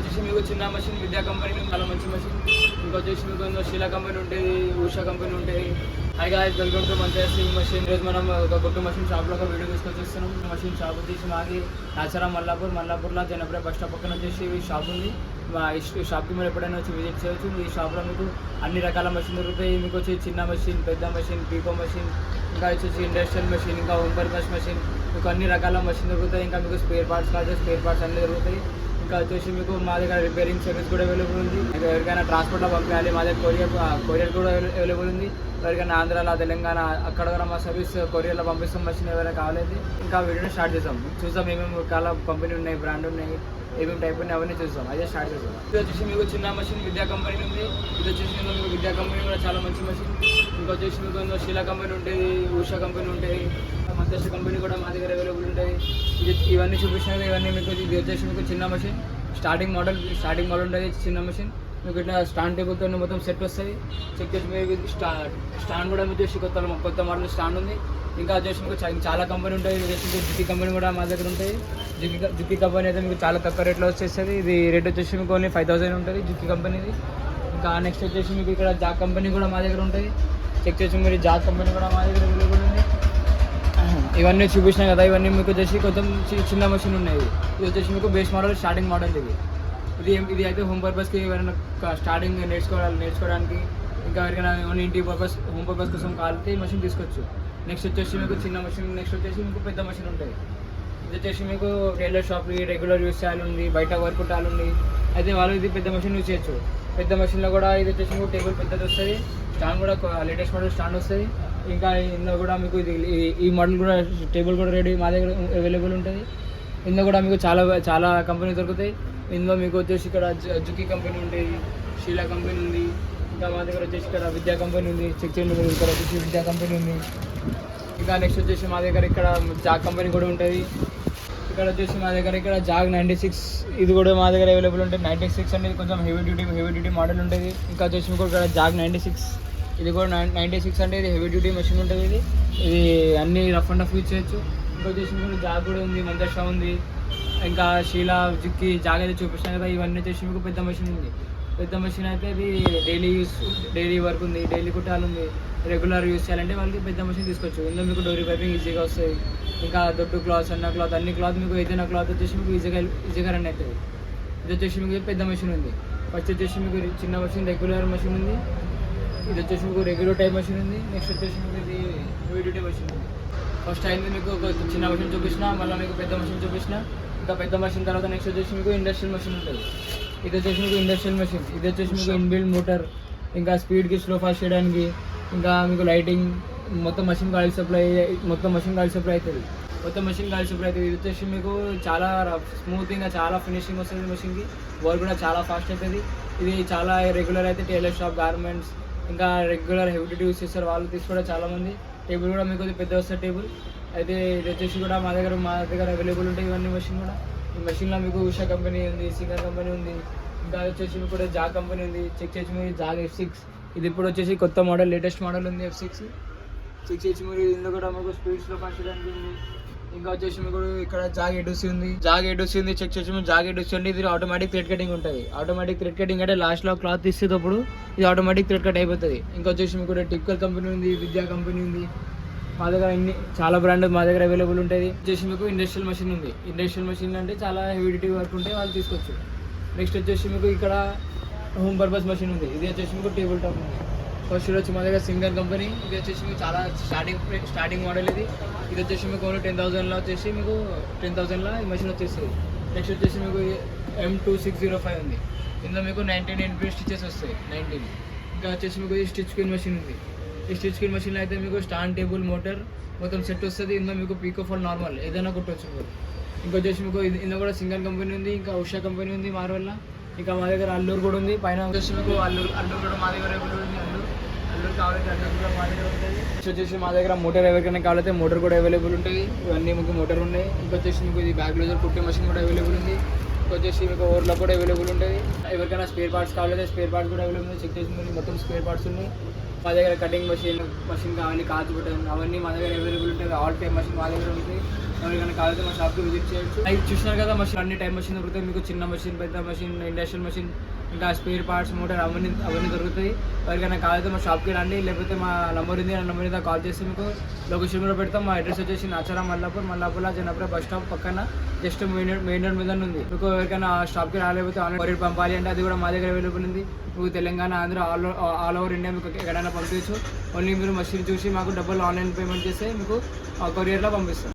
వచ్చేసి మీకు చిన్న మషిన్ విద్యా కంపెనీ చాలా మంచి మెషిన్ ఇంకా వచ్చేసి మీకు ఇంకో కంపెనీ ఉంటుంది ఉషా కంపెనీ ఉంటుంది. హైగా వెల్కమ్ టు మంచి మషిన్ మెషిన్ మనం ఒక గుట్టు మషిన్ షాప్లో ఒక వీడియో తీసుకొచ్చి వస్తున్నాం మెషిన్ షాప్ వచ్చేసి మాది నాచారం మల్లాపూర్. మల్లాపూర్లో జనప్రియ బస్ స్టాప్ పక్కన వచ్చేసి ఈ షాప్ ఉంది. మా ఈ షాప్కి మీరు ఎప్పుడైనా వచ్చి విజిట్ చేయొచ్చు. ఈ షాప్లో మీకు అన్ని రకాల మెషిన్ దొరుకుతాయి. మీకు వచ్చి చిన్న మెషిన్ పెద్ద మెషిన్ పీకో మెషిన్ ఇంకా వచ్చేసి ఇండస్ట్రియల్ మెషిన్ ఇంకా హోమ్ పర్పస్ మెషిన్ మీకు అన్ని రకాల మెషిన్ దొరుకుతాయి. ఇంకా మీకు స్పేర్ పార్ట్స్ కాదు స్పేర్ పార్ట్స్ అన్ని దొరుకుతాయి. ఇంకా వచ్చేసి మీకు మా దగ్గర రిపేరింగ్ సర్వీస్ కూడా అవైలబుల్ ఉంది. ఎవరికైనా ట్రాన్స్పోర్ట్లో పంపించాలి మా దగ్గర కొరియర్ కొరియర్ కూడా అవైలబుల్ ఉంది. ఎవరికైనా ఆంధ్రాలో తెలంగాణ అక్కడ కూడా మా సర్వీస్ కొరియర్లో పంపిస్తాం మెషిన్ ఎవరైనా కావాలైతే ఇంకా వీడియోని స్టార్ట్ చేసాం చూద్దాం ఏమేమి రకాల కంపెనీ ఉన్నాయి బ్రాండ్ ఉన్నాయి ఏమేమి టైప్ ఉన్నాయి అవన్నీ చూస్తాం అదే స్టార్ట్ చేద్దాం. ఇది వచ్చేసి మీకు చిన్న మెషిన్ విద్యా కంపెనీ ఉంది. ఇది వచ్చేసి మీకు విద్యా కంపెనీ కూడా చాలా మంచి మెషిన్ ఇంకా వచ్చేసి మీకు శిలా కంపెనీ ఉంటుంది ఉషా కంపెనీ ఉంటుంది మధ్యస్థ కంపెనీ కూడా మా దగ్గర అవైలబుల్ ఉంటుంది ఇది ఇవన్నీ చూపించినవి ఇవన్నీ మీకు ఇది వచ్చేసి మీకు చిన్న machine starting model starting model ఉంటుంది చిన్న మెషిన్ మీకు ఇట్లా స్టాండ్ టేబుల్తో మొత్తం సెట్ వస్తుంది. చెక్ చేసి మీకు స్టా స్టాండ్ కూడా వచ్చేసి కొత్త కొత్త మోడల్ స్టాండ్ ఉంది. ఇంకా వచ్చేసి మీకు చాలా కంపెనీ ఉంటాయి. ఇది వచ్చేసి జుక్కి కంపెనీ కూడా మా దగ్గర ఉంటాయి. జుక్కి జుక్కి కంపెనీ అయితే మీకు చాలా తక్కువ రేట్లో వచ్చేస్తుంది. ఇది రేట్ వచ్చేసి మీకు ఓన్లీ ఫైవ్ థౌసండ్ ఉంటుంది జుక్కి కంపెనీది ఇంకా నెక్స్ట్ వచ్చేసి మీకు ఇక్కడ జాక్ కంపెనీ కూడా మా దగ్గర ఉంటుంది చెక్ చేసి మీరు జాక్ కంపెనీ కూడా మా దగ్గర అవైలబుల్ ఉంది. ఇవన్నీ చూపించినా కదా ఇవన్నీ మీకు వచ్చేసి కొంచెం చిన్న మెషిన్ ఉన్నాయి. ఇది వచ్చేసి మీకు బేస్ మోడల్ స్టార్టింగ్ మోడల్ ఇది. ఇది ఇది అయితే హోమ్ పర్పస్కి ఎవరైనా స్టార్టింగ్ నేర్చుకోవాలి నేర్చుకోవడానికి ఇంకా ఎవరికైనా ఓన్లీ ఇంటి పర్పస్ హోమ్ పర్పస్ కోసం కావాలంటే ఈ మషిన్ తీసుకోవచ్చు. నెక్స్ట్ వచ్చేసి మీకు చిన్న మెషిన్ నెక్స్ట్ వచ్చేసి మీకు పెద్ద మషిన్ ఉంటుంది ఇది వచ్చేసి మీకు టైలర్ షాప్కి రెగ్యులర్ యూస్ చేయాలి ఉంది బయట వర్క్ పెట్టాలి ఉంది అయితే వాళ్ళు ఇది పెద్ద మషిన్ యూస్ చేయొచ్చు. పెద్ద మెషిన్లో కూడా ఇది వచ్చేసి మీకు టేబుల్ పెద్దది వస్తుంది. స్టాండ్ కూడా లేటెస్ట్ మోడల్ స్టాండ్ వస్తుంది. ఇంకా ఇందులో కూడా మీకు ఇది ఈ- ఈ మోడల్ కూడా టేబుల్ కూడా రెడీ మా దగ్గర అవైలబుల్ ఉంటుంది. ఇందులో కూడా మీకు చాలా చాలా కంపెనీ దొరుకుతాయి. ఇందులో మీకు వచ్చేసి ఇక్కడ జ- జుకి కంపెనీ ఉంటుంది షీలా కంపెనీ ఉంది ఇంకా మా దగ్గర వచ్చేసి ఇక్కడ విద్యా కంపెనీ ఉంది చెక్ చేయండి మీరు ఇక్కడ వచ్చేసి విద్యా కంపెనీ ఉంది. ఇంకా నెక్స్ట్ వచ్చేసి మా దగ్గర ఇక్కడ జాగ్ కంపెనీ కూడా ఉంటుంది. ఇక్కడ వచ్చేసి మా దగ్గర ఇక్కడ జాగ్ నైంటీ సిక్స్ ఇది కూడా మా దగ్గర అవైలబుల్ ఉంటుంది. నైంటీ సిక్స్ అనేది కొంచెం heavy duty heavy duty model ఉంటుంది. ఇంకా వచ్చేసి మీకు ఇక్కడ జాగ్ నైంటీ సిక్స్ ఇది కూడా నైంటీ సిక్స్ అంటే ఇది హెవీ డ్యూటీ మెషిన్ ఉంటుంది ఇది. ఇది అన్ని రఫ్ అండ్ రఫ్ యూజ్ చేయొచ్చు. ఇంకా మీకు జాగ్ కూడా ఉంది మందర్ష ఉంది. ఇంకా శీలా జిక్కి జాగ్ అయితే చూపిస్తాను కదా ఇవన్నీ వచ్చేసి మీకు పెద్ద మెషిన్ ఉంది. పెద్ద మెషిన్ అయితే ఇది డైలీ యూస్ డైలీ వర్క్ ఉంది డైలీ కుట్టాలు ఉంది. రెగ్యులర్ యూస్ చేయాలంటే వాళ్ళకి పెద్ద మెషిన్ తీసుకోవచ్చు ఇందులో మీకు డోరీ పైపింగ్ ఈజీగా వస్తాయి. ఇంకా దొడ్డు క్లాత్ అన్న క్లాత్ అన్ని క్లాత్ మీకు ఏదైనా క్లాత్ వచ్చేసి మీకు ఈజీగా ఈజీగా రన్ అవుతుంది. ఇది వచ్చేసి మీకు పెద్ద మెషిన్ ఉంది. ఫస్ట్ వచ్చేసి మీకు చిన్న మెషిన్ రెగ్యులర్ మెషిన్ ఉంది. ఇది వచ్చేసి మీకు రెగ్యులర్ టైప్ మెషిన్ ఉంది. నెక్స్ట్ వచ్చేసి మీకు ఇది హెవీ మెషిన్ ఉంది. ఫస్ట్ అయింది మీకు ఒక చిన్న మెషిన్ చూపించిన మళ్ళీ మీకు పెద్ద మెషిన్ చూపించిన. ఇంకా పెద్ద మెషిన్ తర్వాత నెక్స్ట్ వచ్చేసి మీకు ఇండస్ట్రియల్ మెషిన్ ఉంటుంది. ఇది వచ్చేసి మీకు ఇండస్ట్రియల్ మెషిన్ ఇది వచ్చేసి మీకు ఇన్బిల్డ్ మోటార్ ఇంకా స్పీడ్కి స్లో ఫాస్ట్ చేయడానికి ఇంకా మీకు లైటింగ్ మొత్తం మషిన్ గాలి సప్లై మొత్తం మషిన్ గాలి సప్లై అవుతుంది. మొత్తం మషిన్ గాలి సప్లై అవుతుంది. ఇది వచ్చేసి మీకు చాలా స్మూత్గా చాలా ఫినిషింగ్ వస్తుంది మెషిన్కి వర్క్ కూడా చాలా ఫాస్ట్ అవుతుంది. ఇది చాలా రెగ్యులర్ అయితే టైలర్ షాప్ గార్మెంట్స్ ఇంకా రెగ్యులర్ హెవీ డ్యూటీ యూస్ చేస్తారు వాళ్ళు తీసుకోవడం చాలా మంది. టేబుల్ కూడా మీకు పెద్ద వస్తుంది టేబుల్. అయితే ఇది వచ్చేసి కూడా మా దగ్గర మా దగ్గర అవైలబుల్ ఉంటాయి ఇవన్నీ మెషిన్ కూడా. ఈ మెషిన్లో మీకు ఉషా కంపెనీ ఉంది సింగర్ కంపెనీ ఉంది ఇంకా వచ్చేసి మీకు కూడా జాగ్ కంపెనీ ఉంది. చెక్ చేసి మీరు జాగ్ ఎఫ్ సిక్స్ ఇది ఇప్పుడు వచ్చేసి కొత్త మోడల్ లేటెస్ట్ మోడల్ ఉంది ఎఫ్ సిక్స్ చెక్ చేసి మీరు ఇందులో కూడా మీకు స్పీడ్స్లో పంచడానికి ఉంది. ఇంకా వచ్చేసి మీకు ఇక్కడ జాగ్ ఎడుసి ఉంది జాగ్ ఎడుసి ఉంది చెక్ చేసి జాగ్ ఎడుసి ఉంది ఇది ఆటోమేటిక్ థ్రెడ్ కటింగ్ ఉంటుంది. ఆటోమేటిక్ థ్రెడ్ కటింగ్ అంటే లాస్ట్లో క్లాత్ తీసేటప్పుడు ఇది ఆటోమేటిక్ థ్రెడ్ కట్ అయిపోతుంది. ఇంకా వచ్చేసి మీకు కూడా టిప్కల్ కంపెనీ ఉంది విద్యా కంపెనీ ఉంది. మా దగ్గర అన్ని చాలా బ్రాండ్ మా దగ్గర అవైలబుల్ ఉంటుంది. వచ్చేసి మీకు ఇండస్ట్రియల్ మెషిన్ ఉంది. ఇండస్ట్రియల్ మెషిన్ అంటే చాలా హెవిడిటీ వర్క్ ఉంటే వాళ్ళు తీసుకోవచ్చు. నెక్స్ట్ వచ్చేసి మీకు ఇక్కడ హోమ్ పర్పస్ మెషిన్ ఉంది. ఇది వచ్చేసి మీకు టేబుల్ టాప్ ఉంది. ఫస్ట్ వచ్చి మా దగ్గర సింగర్ కంపెనీ. ఇది వచ్చేసి మీకు చాలా స్టార్టింగ్ స్టార్టింగ్ మోడల్ ఇది. ఇది వచ్చేసి మీకు ఓన్లీ టెన్ థౌసండ్లో వచ్చేసి మీకు టెన్ థౌసండ్లో ఈ మెషిన్ వచ్చేస్తుంది. నెక్స్ట్ వచ్చేసి మీకు M two six zero five ఉంది. ఇందులో మీకు నైన్టీన్ ఎన్పీ స్టిచెస్ వస్తాయి. నైన్టీన్ ఇంకా వచ్చేసి మీకు ఈ స్టిచ్ స్క్రీన్ మెషిన్ ఉంది. ఈ స్టిచ్ స్క్రీన్ మెషిన్లో అయితే మీకు స్టాండ్ టేబుల్ మోటార్ మొత్తం సెట్ వస్తుంది. ఇందులో మీకు పీకో ఫోన్ నార్మల్ ఏదైనా కుట్టవచ్చు మీరు ఇంకొచ్చేసి మీకు ఇది- ఇందులో కూడా సింగర్ కంపెనీ ఉంది. ఇంకా ఉషా కంపెనీ ఉంది మార్వల్ల ఇంకా మా దగ్గర అల్లూరు కూడా ఉంది. పైన వచ్చేసి మీకు అల్లూరు అల్లూరు కూడా మా దగ్గర ఉంది. వచ్చేసి మా దగ్గర మోటార్ ఎవరికైనా కావాలైతే మోటార్ కూడా అవైలబుల్ ఉంటుంది ఇవన్నీ మీకు మోటార్ ఉన్నాయి. ఇంకొచ్చేసి మీకు ఇది బ్యాక్ లోజర్ కుట్టే మెషిన్ కూడా అవైలబుల్ ఉంది. ఇంకొచ్చేసి మీకు ఓవర్లో కూడా అవైలబుల్ ఉంటుంది ఎవరికైనా స్పేర్ పార్ట్స్ కావాలైతే స్పేర్ పార్ట్స్ కూడా అవైలబుల్ ఉంది చెక్ చేసి మొత్తం స్పేర్ పార్ట్స్ ఉన్నాయి. మా దగ్గర కటింగ్ మెషిన్ మెషిన్ కావాలి కాచు బటన్ అవన్నీ మా దగ్గర అవైలబుల్ ఉంటాయి. ఆల్ టైమ్ మెషిన్ మా దగ్గర ఉంటుంది ఎవరికైనా కావాలంటే మా షాప్కి విజిట్ చేయొచ్చు. అవి చూసినారు కదా మషిన్ అన్ని టైం మషిన్ దొరుకుతాయి. మీకు చిన్న మషిన్ పెద్ద మషిన్ ఇండస్ట్రియల్ మషిన్ ఇంకా స్పేర్ పార్ట్స్ మోటార్ అవన్నీ అవన్నీ దొరుకుతాయి. ఎవరికైనా కావాలంటే మా షాప్కి రండి. లేకపోతే మా నంబర్ ఉంది ఆ నెంబర్ మీద కాల్ చేసి మీకు లొకేషన్ కూడా పెడతాం. మా అడ్రస్ వచ్చేసి నాచారం మల్లాపూర్ మల్లాపూర్ జనపుర బస్ స్టాప్ పక్కన జస్ట్ మెయిన్ మెయిన్ రోడ్ మీద ఉంది. మీకు ఎవరికైనా షాప్కి రాలేకపోతే ఆన్లైన్ కొరియర్ పంపాలి అంటే అది కూడా మా దగ్గర అవైలబుల్ ఉంది. మీకు Telangana Andhra all all over India మీకు ఎక్కడైనా పంపించచ్చు ఓన్లీ మీరు మషిన్ చూసి మాకు డబ్బులు ఆన్లైన్ పేమెంట్ చేస్తే మీకు కొరియర్లో పంపిస్తాం.